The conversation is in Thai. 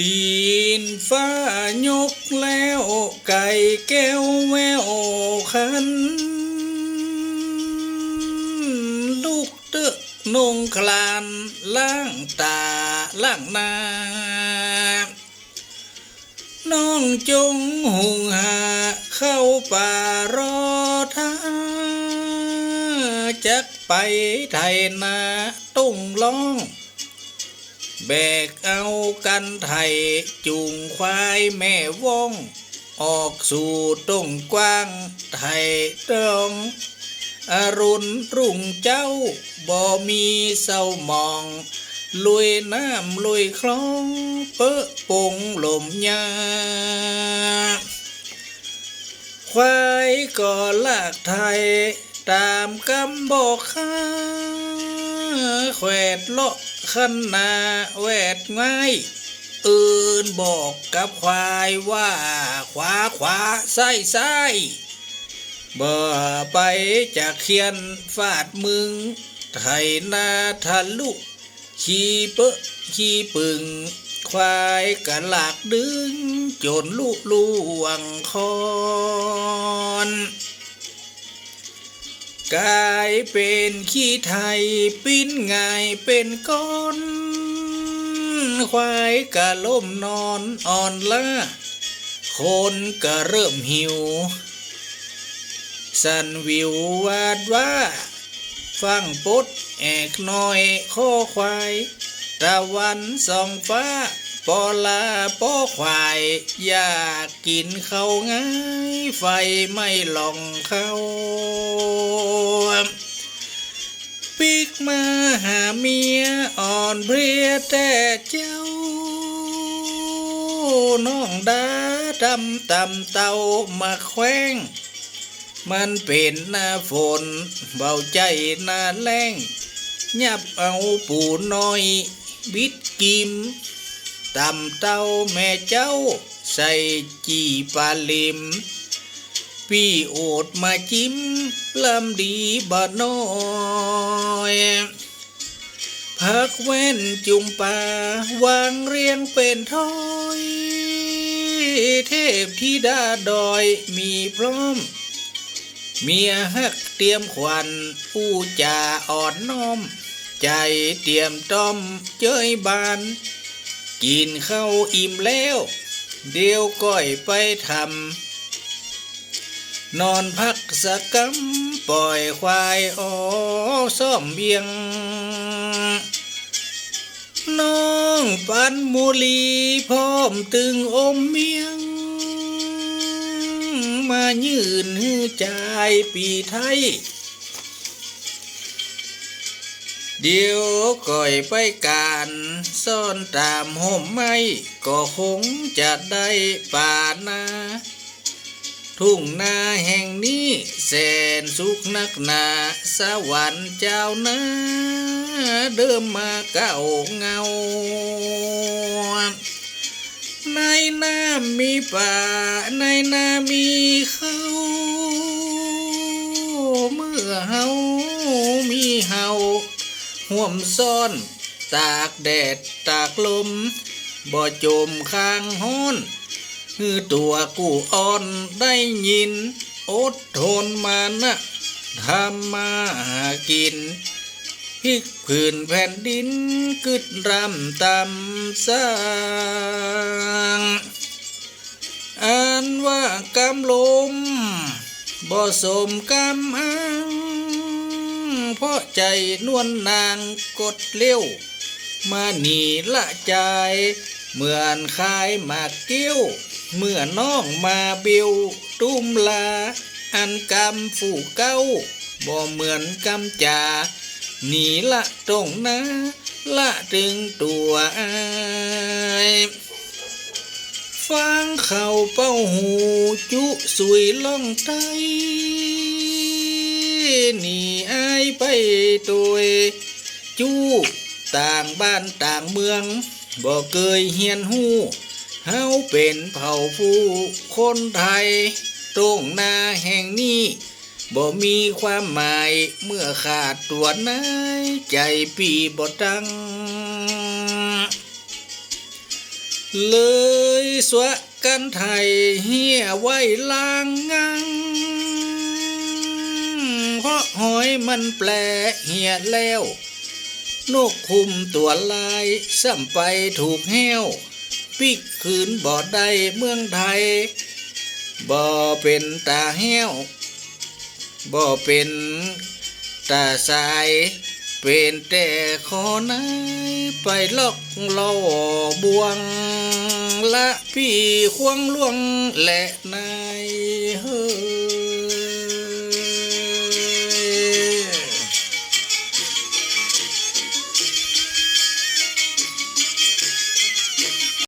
ตีนฟ้ายกแล้วไก่แก้วแววคัน ลูกเตะนงคลานล่างตาล่างนา น้องจงหุงหาเข้าป่ารอท่าจักไปไทยนาตุ้งร้อง แบกเอากันไทยจูงควายแม่วง ออกสู่ต้งกว้างไทยตรองอรุณรุ่งเจ้าบ่มีเศร้าหมอง ลุยน้ำลุยคลองเปอะปงลมยาควายก็ลากไทย ตามกำบอกข้าแขวดเลาะ ขันนาแวดง่ายอื่นบอกกับควายว่าขวาขวาซ้ายซ้ายบ่ไปจากเขียนฟาดมึง ไทยนาทะลุขี่เปะขี่ปึง ควายกะหลากดึง จนลุลวงคอ กลายเป็นขี้ไทยปิ้นง่ายเป็นก้อน ควายกะล่มนอนอ่อนล้าคนก็เริ่มหิว สันวิววาดว่า ฟังปดแอกน้อยข้อควายตะวันส่องฟ้า ปอลาปอควายอยากกินเขาง่ายไฟไม่หลองเขาปิกมาหาเมียอ่อนเพรียแต่เจ้า น้องดาดำตำเตามาแขวงมันเป็นหน้าฝนเบาใจหน้าแรงยับเอาปูน้อย บิดกิม ตำเต้าแม่เจ้า ใส่จีปลาลิม พี่โอดมาจิ้มลำดีบ่น้อยพักเว้นจุงป่าวางเรียงเป็นถ้อยเทพธิดาดอยมีพร้อม เมียฮักเตรียมขวัญผู้จ่าอ่อนน้อม ใจเตรียมต้อมเจยบาน กินข้าวอิ่มแล้ว เดี๋ยวก้อยไปทำนอนพักสักกำปล่อยควายอ๋อซ่อมเบียง น้องปันมูลีพร้อมตึงอมเมียง มายืนหื้อใจปีไทย เดี๋ยวก่อยไปการซ่อนตามห่มไม้ก็คงจะได้ป่านาทุ่งนาแห่งนี้แสนสุขนักหนาสวรรค์เจ้านาเดิมมาเก่าเงา ในน้ำมีป่า ในนามีเขาเมื่อเฮามีเฮา ห่วมซ่อน ตากแดดตากลม บ่จมข้างห้อนคือตัวกูอ่อนได้ยิน อดทนมานะทำมาหากินพิกผืนแผ่นดินกึดรำตำสร้างอันว่ากำลมบ่สมกำอัง เพราะใจนวลนางกดเลี้ยวมาหนีละใจ เหมือนคายมาเกี้ยว เมื่อน้องมาบิวตุ้มลา อันกำฝูเก้า บ่เหมือนกำจา หนีละตรงนะละถึงตัวอายฟังเข้าเป้าหูจุสุยล่องไตหนี อายไปตัวจูต่างบ้านต่างเมืองบ่เคยเฮียนหูเฮาเป็นเผ่าผู้คนไทย ตรงหน้าแห่งนี้บ่มีความหมายเมื่อขาดตัวนายใจปีบ่ตังเลยสวะกันไทยเฮียไว้ลางงัง เพราะหอยมันแปลเหียแล้วนกคุมตัวลายซ้ำไปถูกแห้ว ปิกคืนบ่ได้เมืองไทย บ่เป็นตาแห้ว บ่เป็นตาสาย เป็นแต่ขอนายไปลอกล่อบวง ละพี่ควงล่วงและนาย